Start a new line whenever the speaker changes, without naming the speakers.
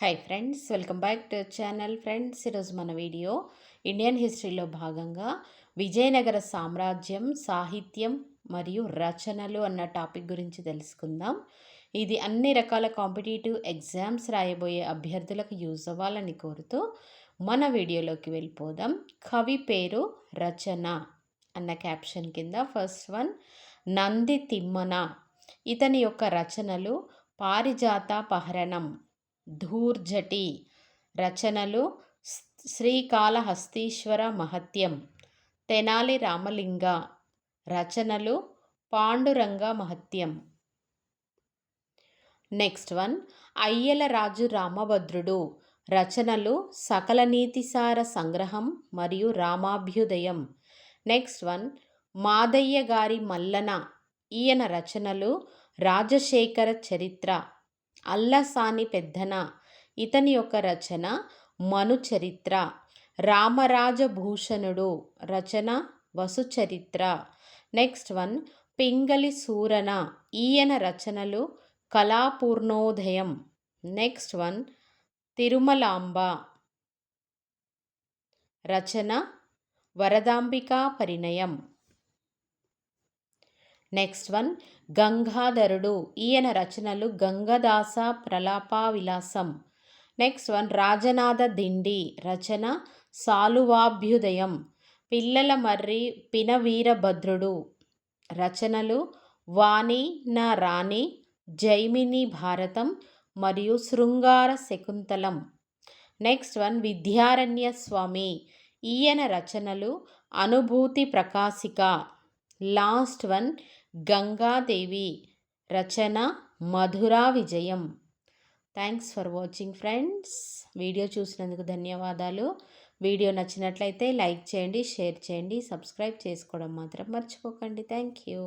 hi friends welcome back to channel friends ఈరోజు మన video Indian హిస్టరీలో భాగంగా విజయనగర సామ్రాజ్యం సాహిత్యం మరియు రచనలు అన్న టాపిక్ గురించి తెలుసుకుందాం ఇది అన్ని రకాల కాంపిటేటివ్ ఎగ్జామ్స్ రాయబోయే అభ్యర్థులకు యూజ్ అవ్వాలని కోరుతూ మన వీడియోలోకి వెళ్ళిపోదాం కవి పేరు రచన అన్న క్యాప్షన్ కింద ఫస్ట్ వన్ నంది తిమ్మన ఇతని యొక్క రచనలు పారిజాత పహరణం ధూర్జటి రచనలు శ్రీకాళహస్తీశ్వర మహత్యం తెనాలి రామలింగ రచనలు పాండురంగ మహత్యం నెక్స్ట్ వన్ అయ్యలరాజు రామభద్రుడు రచనలు సకల నీతిసార సంగ్రహం మరియు రామాభ్యుదయం నెక్స్ట్ వన్ మాదయ్య గారి మల్లన ఈయన రచనలు రాజశేఖర చరిత్ర అల్లసాని పెద్దన ఇతని యొక్క రచన మనుచరిత్ర రామరాజభూషణుడు రచన వసుచరిత్ర నెక్స్ట్ వన్ పింగళి సూరన ఈయన రచనలు కళాపూర్ణోదయం నెక్స్ట్ వన్ తిరుమలాంబ రచన వరదాంబికా పరిణయం నెక్స్ట్ వన్ గంగాధరుడు ఈయన రచనలు గంగదాస విలాసం నెక్స్ట్ వన్ రాజనాథ దిండి రచన సాలువాభ్యుదయం పిల్లల మర్రి పినవీరభద్రుడు రచనలు వాణి నా రాణి జైమిని భారతం మరియు శృంగార శకుంతలం నెక్స్ట్ వన్ విద్యారణ్య స్వామి ఈయన రచనలు అనుభూతి ప్రకాశిక లాస్ట్ వన్ గంగాదేవి రచన Madhura Vijayam thanks for watching friends video చూసినందుకు ధన్యవాదాలు వీడియో నచ్చినట్లయితే లైక్ చేయండి షేర్ చేయండి సబ్స్క్రైబ్ చేసుకోవడం మాత్రం మర్చిపోకండి థ్యాంక్ యూ